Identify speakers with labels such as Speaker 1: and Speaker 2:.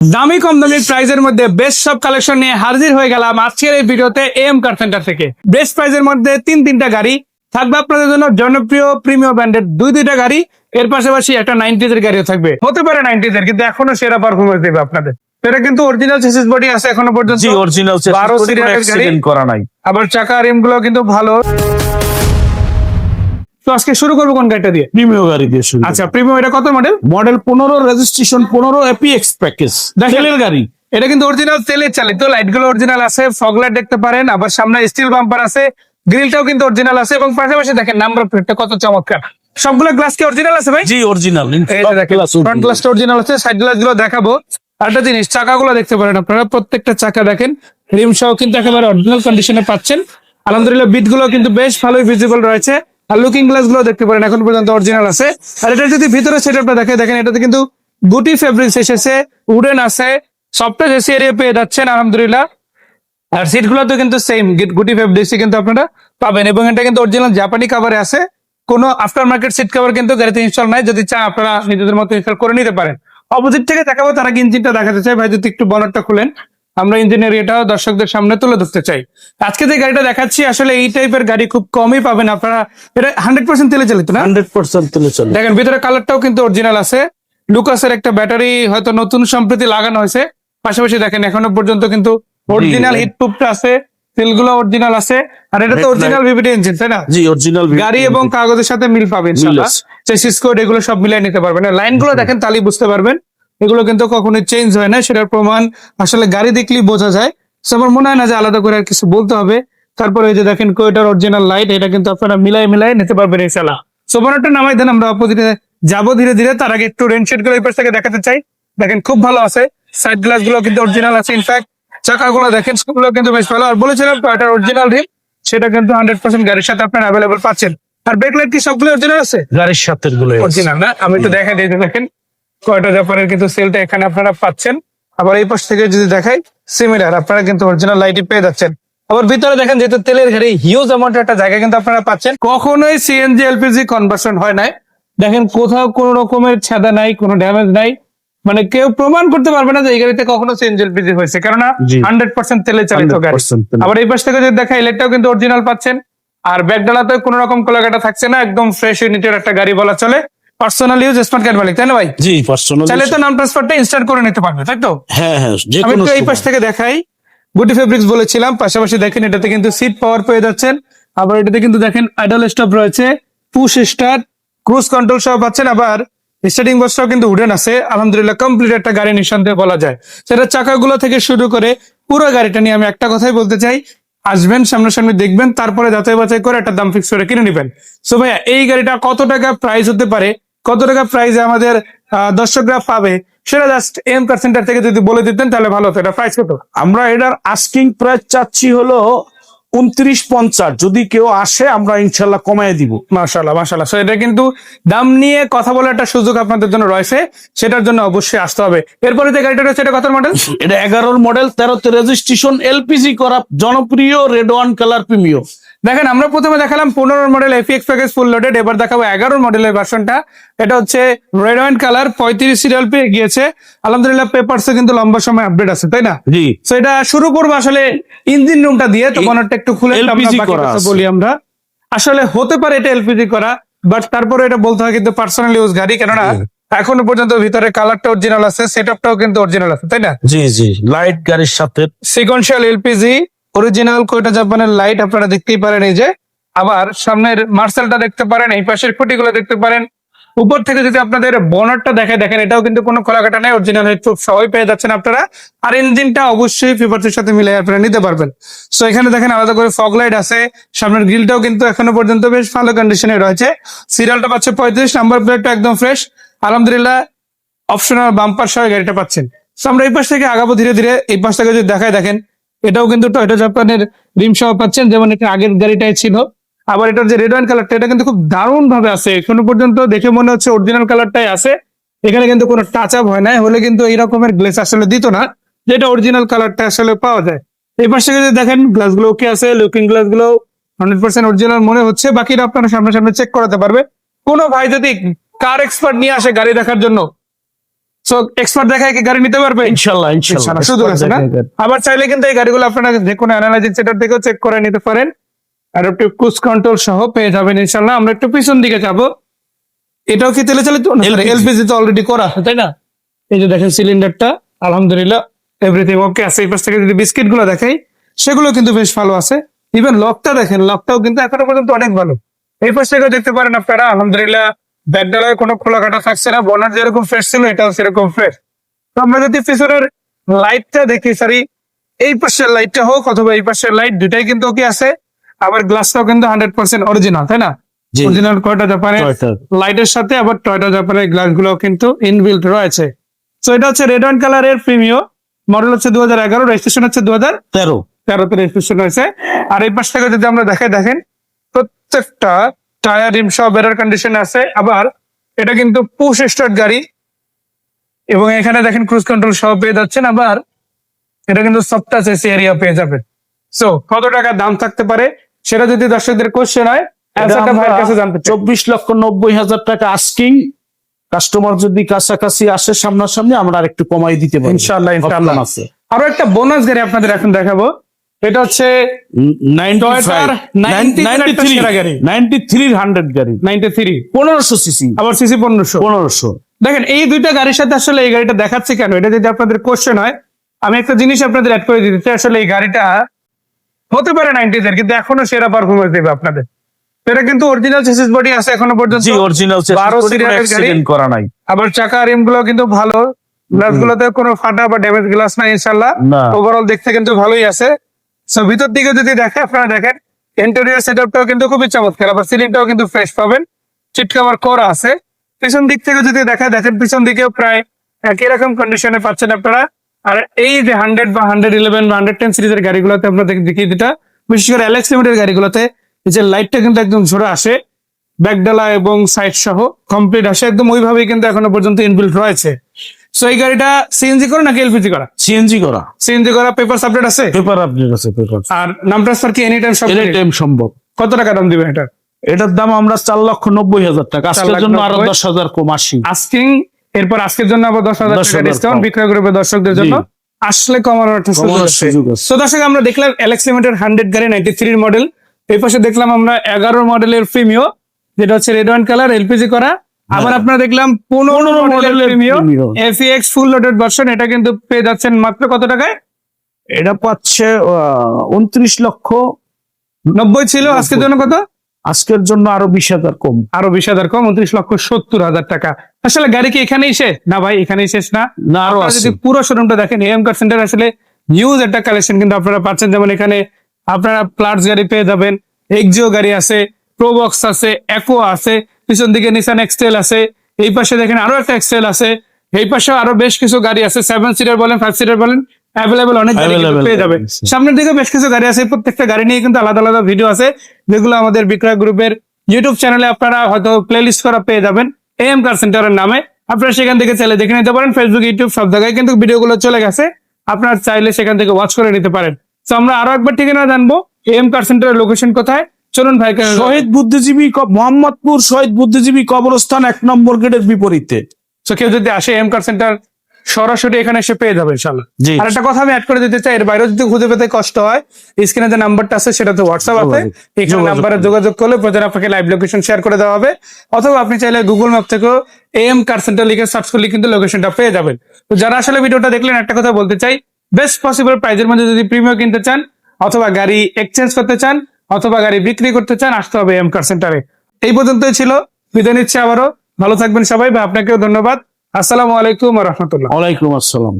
Speaker 1: দামি কম দামি প্রাইজের মধ্যে বেস্ট সব কালেকশন নিয়ে হাজির হয়ে গেলাম আজকের এই ভিডিওতে এম কার সেন্টার থেকে। বেস্ট প্রাইজের মধ্যে তিন তিনটা গাড়ি থাকবে আপনাদের জন্য জনপ্রিয় প্রিমিয়াম ব্র্যান্ডের দুই দুইটা গাড়ি এর পাশাপাশি একটা নাইনটিজ এর গাড়িও থাকবে। হতে পারে নাইনটিজ এর কিন্তু এখনও সেরা পারফরমেন্স দেবে আপনাদের। এটা কিন্তু অরিজিনাল চেসিস বডি আছে এখনও পর্যন্ত।
Speaker 2: অরিজিনাল
Speaker 1: 12 serial এর গাড়ি।
Speaker 2: করা নাই।
Speaker 1: আবার চাকা রিমগুলো কিন্তু ভালো। তো আজকে শুরু করব কোন গাড়িটা দিয়ে?
Speaker 2: প্রিমিয়াম গাড়ি দিয়ে শুরু
Speaker 1: আচ্ছা প্রিমিয়াম এটা কত মডেল
Speaker 2: মডেল পনেরো রেজিস্ট্রেশন পনেরো এপিএক্স প্যাকেজ
Speaker 1: দেখেন।
Speaker 2: তেলের গাড়ি।
Speaker 1: এটা কিন্তু অরিজিনাল তেলে চালিত লাইটগুলো অরিজিনাল আছে ফগ লাইট দেখতে পারেন আবার সামনে স্টিল বাম্পার আছে গ্রিলটাও কিন্তু অরিজিনাল আছে এবং পাশাপাশি দেখেন নাম্বার প্লেটটা কত চমৎকার। সবগুলো গ্লাস কি অরিজিনাল আছে ভাই?
Speaker 2: জি অরিজিনাল
Speaker 1: ফ্রন্ট গ্লাসটা অরিজিনাল আছে সাইড গ্লাসগুলো দেখাবো। আরেকটা জিনিস চাকাগুলো দেখতে পারেন আপনারা প্রত্যেকটা চাকা দেখেন রিম সহ কিন্তু একেবারে অরিজিনাল কন্ডিশনে পাচ্ছেন। আলহামদুলিল্লাহ বিটগুলো কিন্তু বেশ ভালোই ভিজিবল রয়েছে। আর লুকিং গ্লাসগুলো দেখতে পারেন, এখন পর্যন্ত অরিজিনাল আছে। আর এটা যদি ভিতরে সেটআপটা দেখে, দেখেন, এটাতে কিন্তু গুটি ফেব্রিক্স এসেছে উডেন আছে সফটওয়্যার এসি এরিয়া পেয়ে যাচ্ছেন, আলহামদুলিল্লাহ। আর সিটগুলো তো কিন্তু সেম গুটি ফেব্রিক্স কিন্তু আপনারা পাবেন। এবং এটা কিন্তু অরিজিনাল জাপানি কাভারে আছে। কোনো আফটার মার্কেট সিট কভার কিন্তু গাড়িতে ইনস্টল নাই। যদি চান, আপনারা নিজেদের মতো ইনস্টল করে নিতে পারেন। অপোজিট থেকে দেখাবো, তারা ইঞ্জিনটা দেখাতে চাই। ভাই, যদি একটু বনারটা খুলেন। আমরা ইঞ্জিনের এটাও দর্শকদের সামনে তুলে ধরতে চাই। আজকে যে গাড়িটা দেখাচ্ছি আসলে এই টাইপের গাড়ি খুব কমই পাবেন আপনারা। এটা হান্ড্রেড পার্সেন্ট তেলে চালিত না?
Speaker 2: হান্ড্রেড পার্সেন্ট তেলে চলে
Speaker 1: দেখেন ভিতরে কালারটাও কিন্তু অরিজিনাল আছে। লুকাসের একটা ব্যাটারি হয়তো নতুন সম্প্রতি লাগানো হয়েছে। পাশাপাশি দেখেন এখনও পর্যন্ত কিন্তু অরিজিনাল
Speaker 2: জি।
Speaker 1: হিট প্রুফটা আছে তেলগুলো অরিজিনাল আছে। আর এটা তো অরিজিনাল ভিভিটি ইঞ্জিন তাই না?
Speaker 2: জি অরিজিনাল
Speaker 1: গাড়ি এবং কাগজের সাথে মিল পাবেন চেসিস কোড এগুলো সব মিলিয়ে নিতে পারবেন। লাইনগুলো দেখেন তাহলেই বুঝতে পারবেন। এগুলো কিন্তু কখনোই চেঞ্জ হয় না সেটার প্রমাণ আসলে গাড়ি দেখলেই বোঝা যায়। So আমার মনে হয় না যে আলাদা করে আর কিছু বলতে হবে। তারপরে এই যে দেখেন কোয়েটার অরিজিনাল লাইট এটা কিন্তু আপনারা মিলাই মিলাই নিতে পারবেন এই চালা সোপানোটা নামাই দেন আমরা অপোজিটে যাব ধীরে ধীরে। তার আগে একটু রেন শেডগুলো এই পাশ থেকে দেখাতে চাই। দেখেন খুব ভালো আছে। সাইড গ্লাসগুলো কিন্তু অরিজিনাল আছে ইনফ্যাক্ট চাকাগুলো দেখেন সেগুলো কিন্তু বেশ ভালো। আর বলেছিলাম টয়টার অরিজিনাল রিম সেটা কিন্তু হান্ড্রেড পার্সেন্ট গাড়ির সাথে আপনারা অ্যাভেলেবল পাচ্ছেন। আর ব্রেক লাইট কি সবগুলো অরিজিনাল আছে?
Speaker 2: গাড়ির সাথে গুলো
Speaker 1: অরিজিনাল না? আমি একটু দেখাই দিয়ে দেখেন। কয়টা জাপানের কিন্তু সেলটা এখানে আপনারা পাচ্ছেন। আবার এই পাশ থেকে যদি দেখাই সিমিলার আপনারা কিন্তু অরিজিনাল লাইটই পেয়ে যাচ্ছেন। আবার ভিতরে দেখেন যেহেতু তেলের গাড়ি হিউজ অ্যামাউন্টের একটা জায়গা কিন্তু আপনারা পাচ্ছেন। কখনোই সিএনজি এলপিজি কনভার্সন হয় নাই। দেখেন কোথাও কোনো রকমের ছেদা নাই কোনো ড্যামেজ নাই। মানে কেউ প্রমাণ করতে পারবে না যে এই গাড়িতে কখনো সিএনজি এলপিজি হয়েছে। কেননা হান্ড্রেড পার্সেন্ট তেলে চালিত গাড়ি। আবার এই পাশ থেকে যদি দেখা ইলেকটাও কিন্তু অরিজিনাল পাচ্ছেন। আর ব্যাগডালাতে কোনো রকম কোলাকাটা থাকছে না। একদম ফ্রেশ ইউনিটের একটা গাড়ি বলা চলে। পার্সোনাল ইউজ স্মার্ট কার্ড মালিক তাই না ভাই?
Speaker 2: জি পার্সোনাল
Speaker 1: চাইলে তো নাম ট্রান্সফারটা ইনস্টল করে নিতে পারবে তাই তো?
Speaker 2: হ্যাঁ হ্যাঁ যে কোনো
Speaker 1: এই পাশ থেকে দেখাই। গুটি ফেব্রিক্স বলেছিলাম পাশাপাশি দেখেন এটাতে কিন্তু সিট পাওয়ার পেয়ে যাচ্ছেন। আবার এটাতে কিন্তু দেখেন আইডল স্টপ রয়েছে পুশ স্টার্ট ক্রুজ কন্ট্রোল সহ পাচ্ছেন। আবার স্টার্টিং বক্সটাও কিন্তু উডেন আছে। আলহামদুলিল্লাহ কমপ্লিট একটা গাড়ি নিঃসন্দেহে বলা যায়। সেটা চাকাগুলো থেকে শুরু করে পুরো গাড়িটা নিয়ে আমি একটা কথাই বলতে চাই। আসবেন সামনাসামনি দেখবেন তারপরে যাচাই বাছাই করে একটা দাম ফিক্স করে কিনে নেবেন। সো ভাইয়া এই গাড়িটা কত টাকা প্রাইস হতে পারে? কত টাকা প্রাইসে আমাদের দর্শকরা পাবে? সেটা জাস্ট এম কার সেন্টার থেকে যদি বলে দিতেন তাহলে ভালো হতো। এটা প্রাইস কত?
Speaker 2: আমরা এটার আস্কিং প্রাইস চাচ্ছি হলো উনত্রিশ পঞ্চাশ। যদি কেউ আসে আমরা ইনশাল্লাহ কমায় দিব।
Speaker 1: মাশাল্লাহ সো এটা কিন্তু দাম নিয়ে কথা বলার একটা সুযোগ আপনাদের জন্য রয়েছে। সেটার জন্য অবশ্যই আসতে হবে। এরপরে যে গাড়িটা রয়েছে এটা কত মডেল
Speaker 2: এটা এগারোর মডেল তেরোতে রেজিস্ট্রেশন এলপিজি করা জনপ্রিয় রেড ওয়ান কালার প্রিমিয়
Speaker 1: দেখেন আমরা প্রথমে দেখালাম পনেরো model F EX package full loaded এবার দেখাবো এগারো মডেলের ভার্সনটা এটা হচ্ছে রেড ওয়াইন কালার পঁয়ত্রিশ সিরিয়াল পেয়ে গিয়েছে। আলহামদুলিল্লাহ পেপারসে কিন্তু লম্বা সময় আপডেট আছে তাই না?
Speaker 2: জি।
Speaker 1: তো এটা শুরু করব আসলে ইঞ্জিন রুমটা দিয়ে তো
Speaker 2: এই
Speaker 1: বনারটা একটু খুলে। বলি আমরা। আসলে হতে পারে এটা এলপিজি করা বাট তারপরে এটা বলতে হয় কিন্তু পার্সোনাল ইউজ গাড়ি কেননা এখনও পর্যন্ত ভিতরে কালারটা অরিজিনাল আছে সেটআপটাও কিন্তু অরিজিনাল আছে তাই না?
Speaker 2: জি জি লাইট গাড়ির সাথে।
Speaker 1: সিকোয়েন্সিয়াল এলপিজি অরিজিনাল কোয়টা জাপানের লাইট আপনারা দেখতেই পারেন এই যে। আবার সামনের মার্সেলটা দেখতে পারেন, এই পাশের খুঁটিগুলো দেখতে পারেন। উপর থেকে যদি আপনাদের বনারটা দেখে, দেখেন, এটাও কিন্তু কোনো খোলাকাটা নেই অরিজিনাল হেডপ্রুফ সবাই পেয়ে যাচ্ছেন আপনারা। আর ইঞ্জিনটা অবশ্যই ফিফার্সের সাথে মিলে আপনারা নিতে পারবেন। সো এখানে দেখেন আলাদা করে ফগ লাইট আছে। সামনের গ্রিলটাও কিন্তু এখনও পর্যন্ত বেশ ভালো কন্ডিশনে রয়েছে। সিরিয়ালটা পাচ্ছে পঁয়ত্রিশ নাম্বার প্লেটটা একদম ফ্রেশ আলহামদুলিল্লাহ অপশনাল বাম্পার সহ গাড়িটা পাচ্ছেন। So, আমরা এই পাশ থেকে আগাবো ধীরে ধীরে। এই পাশ থেকে যদি দেখায়, দেখেন এটাও কিন্তু টয়টা জাপানের রিম সহ পাচ্ছেন, যেমন এটা আগের গাড়িটাই ছিল। আবার এটার যে রেড ওয়াইন কালারটা এটা কিন্তু খুব দারুণ ভাবে আছে। এখনও পর্যন্ত দেখে মনে হচ্ছে অরিজিনাল কালারটাই আছে। এখানে কিন্তু কোনো টাচ আপ হয় না হলে কিন্তু এই রকমের গ্লেস আসলে দিত না, যেটা অরিজিনাল কালারটা আসলে পাওয়া যায়। এই পাশ যদি দেখেন গ্লাসগুলো ওকে আছে লুকিং গ্লাসগুলো হান্ড্রেড পার্সেন্ট অরিজিনাল মনে হচ্ছে। বাকিটা আপনারা সামনে সামনে চেক করাতে পারবে। কোনো ভাই যদি কার এক্সপার্ট নিয়ে আসে গাড়ি দেখার জন্য সো এক্সপার্ট দেখায় কি গাড়ি নিতে পারবে?
Speaker 2: ইনশাল্লাহ ইনশাল্লাহ।
Speaker 1: সুযোগ আছে না? আবার চাইলে কিন্তু এই গাড়িগুলো আপনারা যে কোনো অ্যানালাইজিং সেন্টার থেকেও চেক করে নিতে পারেন। অ্যাডাপটিভ ক্রুজ কন্ট্রোল সহ পেয়ে যাবেন ইনশাল্লাহ। আমরা একটু পিছন দিকে যাব। এটাও কি তেলে চালিত? এলপিজি। তো অলরেডি করা তাই না? এই যে দেখেন সিলিন্ডারটা আলহামদুলিল্লাহ এভরিথিং ওকে আছে। এই পাশ থেকে যদি বিস্কিটগুলো দেখাই সেগুলো কিন্তু বেশ ভালো আছে। ইভেন লকটা দেখেন লকটাও কিন্তু এখনও পর্যন্ত অনেক ভালো। এই পাশ থেকেও দেখতে পারেন আপনারা আলহামদুলিল্লাহ। ব্যাগডালায় কোনো খোলা কাটা থাকছে না বনার যেরকম ফ্রেশ ছিল এটাও সেরকম ফ্রেশ তো আমরা যদি পিছনের লাইটটা দেখি সরি এই পাশের লাইটটা হোক অথবা এই পাশের লাইট দুটাই কিন্তু ওকে আছে আবার গ্লাসটাও কিন্তু হান্ড্রেড পার্সেন্ট অরিজিনাল তাই না? অরিজিনাল কয়টা জাপানের লাইটের সাথে আবার টয়টা জাপানের গ্লাসগুলো কিন্তু ইনবিল্ট রয়েছে। তো এটা হচ্ছে রেড অ্যান্ড কালারের প্রিমিও মডেল হচ্ছে দু হাজার এগারো রেজিস্ট্রেশন হচ্ছে দু হাজার
Speaker 2: তেরো।
Speaker 1: তেরোতে রেজিস্ট্রেশন হয়েছে। আর এই পাশ থেকে যদি আমরা দেখাই দেখেন প্রত্যেকটা টায়ার রিম সব বেটার কন্ডিশন আছে। আবার এটা কিন্তু পুশ স্টার্ট গাড়ি এবং এখানে দেখেন ক্রুজ কন্ট্রোল সহ পেয়ে যাচ্ছেন। আবার এটা কিন্তু সফটাচ এসি এরিয়া পেয়ে যাবেন। সো কত টাকা দাম থাকতে পারে? সেটা যদি দর্শকদের কোশ্চেন হয় জানতে।
Speaker 2: চব্বিশ লক্ষ নব্বই হাজার টাকা আস্কিং কাস্টমার যদি কাছাকাছি আসে সামনাসামনি আমরা আর একটু কমাই দিতে পারি
Speaker 1: ইনশাআল্লাহ, ইনশাআল্লাহ।
Speaker 2: আছে।
Speaker 1: আরও একটা বোনাস গাড়ি আপনাদের এখন দেখাবো। এটা হচ্ছে Toyotaর 93 একটা সেরা গাড়ি।
Speaker 2: নাইনটি থ্রি হান্ড্রেড গাড়ি।
Speaker 1: নাইনটি থ্রি
Speaker 2: পনেরোশো সিসি
Speaker 1: আবার সিসি পনেরোশো।
Speaker 2: পনেরোশো।
Speaker 1: দেখেন এই দুইটা গাড়ির সাথে আসলে এই গাড়িটা দেখাচ্ছে কেন? এটা যদি আপনাদের কোশ্চেন হয় আমি একটা জিনিস আপনাদের অ্যাড করে দিতে চাই আসলে এই গাড়িটা হতে পারে নাইনটিজের কিন্তু এখনও সেরা পারফরমেন্স দেবে আপনাদের। এটা কিন্তু অরিজিনাল চেসিস বডি আছে এখনও পর্যন্ত।
Speaker 2: জি অরিজিনাল
Speaker 1: 12 সিরিয়ালের গাড়ি।
Speaker 2: করা নাই।
Speaker 1: আবার চাকা রিমগুলো কিন্তু ভালো। গ্লাস গুলোতে কোনো ফাটা বা ড্যামেজ গ্লাস নাই ইনশাল্লাহ ওভারঅল দেখতে কিন্তু ভালোই আছে। সো ভিতর দিকে যদি দেখে আপনারা দেখেন ইন্টেরিয়র সেটআপটাও কিন্তু খুবই চমৎকার, আবার সিলিংটাও কিন্তু ফ্রেশ পাবেন। চিট কভার করা আছে। পিছন দিক থেকে যদি দেখা দেখেন পিছন দিকেও প্রায় একই রকম কন্ডিশনে পাচ্ছেন আপনারা। আর এই যে হান্ড্রেড বা হান্ড্রেড ইলেভেন বা হান্ড্রেড টেন সিরিজের গাড়িগুলোতে আমরা দেখি দেখি যেটা বিশেষ করে অ্যালেক্স লিমিটেড গাড়িগুলোতে যে লাইটটা কিন্তু একদম ঝরে আসে। ব্যাকডালা এবং সাইড সহ কমপ্লিট আসে। একদম ওইভাবেই কিন্তু এখনও পর্যন্ত ইনবিল্ট রয়েছে। সো এই গাড়িটা সিএনজি করা নাকি এলপিজি করা?
Speaker 2: সিএনজি করা।
Speaker 1: সিএনজি করা পেপার আপডেট আছে?
Speaker 2: পেপার আপডেট আছে পেপার
Speaker 1: আর নাম ট্রান্সফার কি এনি টাইম সব
Speaker 2: এনি টাইম সম্ভব।
Speaker 1: কত টাকা দাম দিবেন এটা
Speaker 2: এটার দাম আমরা চার লক্ষ নব্বই হাজার টাকা। আজকের জন্য
Speaker 1: আরও
Speaker 2: দশ হাজার কম আসি।
Speaker 1: আস্কিং এরপর আজকের জন্য আবার দশ হাজার টাকা ডিসকাউন্ট বিক্রয় করবে দর্শকদের জন্য। আসলে। তো দর্শক আমরা দেখলাম এলেক্স লিমিটেড হান্ড্রেড গাড়ি নাইনটি থ্রির মডেল এই পাশে দেখলাম আমরা এগারো মডেলের প্রিমিও যেটা হচ্ছে রেড ওয়ান কালার এলপিজি করা। আবার আপনারা দেখলাম পনেরো
Speaker 2: 15
Speaker 1: মডেলের
Speaker 2: Premio।
Speaker 1: F EX full loaded version এটা কিন্তু পেয়ে যাচ্ছেন মাত্র কত টাকায়?
Speaker 2: এটা পাচ্ছে উনত্রিশ লক্ষ।
Speaker 1: নব্বই ছিল আজকের জন্য কত?
Speaker 2: আজকের জন্য আরও বিশ হাজার কম।
Speaker 1: আরও বিশ হাজার কম উনত্রিশ লক্ষ সত্তর হাজার টাকা। আসলে গাড়ি কি এখানেই শেষ? না ভাই এখানেই শেষ না।
Speaker 2: না আরও
Speaker 1: আপনারা যদি পুরো শোরুমটা দেখেন এম কার সেন্টার আসলে নিউজ একটা কালেকশন কিন্তু আপনারা পাচ্ছেন। যেমন এখানে আপনারা প্লাটস গাড়ি পেয়ে যাবেন এক্সিও গাড়ি আছে প্রোবক্স আছে একো আছে। পিছন দিকে নিসান এক্সটেল আছে। এই পাশে দেখেন আরও একটা এক্সটেল আছে। এই পাশে আরও বেশ কিছু গাড়ি আছে। সেভেন সিটার বলেন ফাইভ সিটার বলেন অ্যাভেলেবেল অনেক গাড়ি পেয়ে সামনের দিকে বেশ কিছু গাড়ি আছে। প্রত্যেকটা গাড়ি নিয়ে কিন্তু আলাদা আলাদা ভিডিও আছে। যেগুলো আমাদের বিক্রয় গ্রুপের ইউটিউব চ্যানেলে আপনারা হয়তো প্লেলিস্ট করা পেয়ে যাবেন। এম কার সেন্টারের নামে। আপনারা সেখান থেকে চাইলে দেখে নিতে পারেন। ফেসবুক ইউটিউব সব জায়গায় কিন্তু ভিডিওগুলো চলে গেছে। আপনারা চাইলে সেখান থেকে ওয়াচ করে নিতে পারেন। তো আমরা আরও একবার ঠিকানা জানব। এম কার সেন্টারের লোকেশন কোথায়? চলুন ভাই
Speaker 2: শহীদ বুদ্ধিজীবী মোহাম্মদপুর শহীদ বুদ্ধিজীবী কবরস্থান এক নম্বর গেটের বিপরীতে।
Speaker 1: তো কেউ যদি আসে এম কার সেন্টার সরাসরি এখানে এসে পেয়ে যাবে ইনশাল্লাহ আর একটা কথা আমি অ্যাড করে দিতে চাই এর বাইরেও যদি খুঁজে পেতে কষ্ট হয় স্ক্রিনে যে নাম্বারটা আছে সেটা তো হোয়াটসঅ্যাপ আছে। এখানে নাম্বারে যোগাযোগ করলে প্রচার আপনাকে লাইভ লোকেশন শেয়ার করে দেওয়া হবে। অথবা আপনি চাইলে গুগল ম্যাপ থেকেও এম কার সেন্টার লিখে সার্চ করলে কিন্তু লোকেশনটা পেয়ে যাবেন। তো যারা আসলে ভিডিওটা দেখলেন একটা কথা বলতে চাই বেস্ট পসিবল প্রাইজের মধ্যে যদি প্রিমিয়াম কিনতে চান অথবা গাড়ি এক্সচেঞ্জ করতে চান অথবা গাড়ি বিক্রি করতে চান, আসতে হবে এম কার সেন্টারে এই পর্যন্তই ছিল। বিদায় নিচ্ছে আবারও। ভালো থাকবেন সবাই বা আপনাকেও ধন্যবাদ। আসসালামু আলাইকুম রহমতুল্লাহ।
Speaker 2: ওয়ালাইকুম আসসালাম।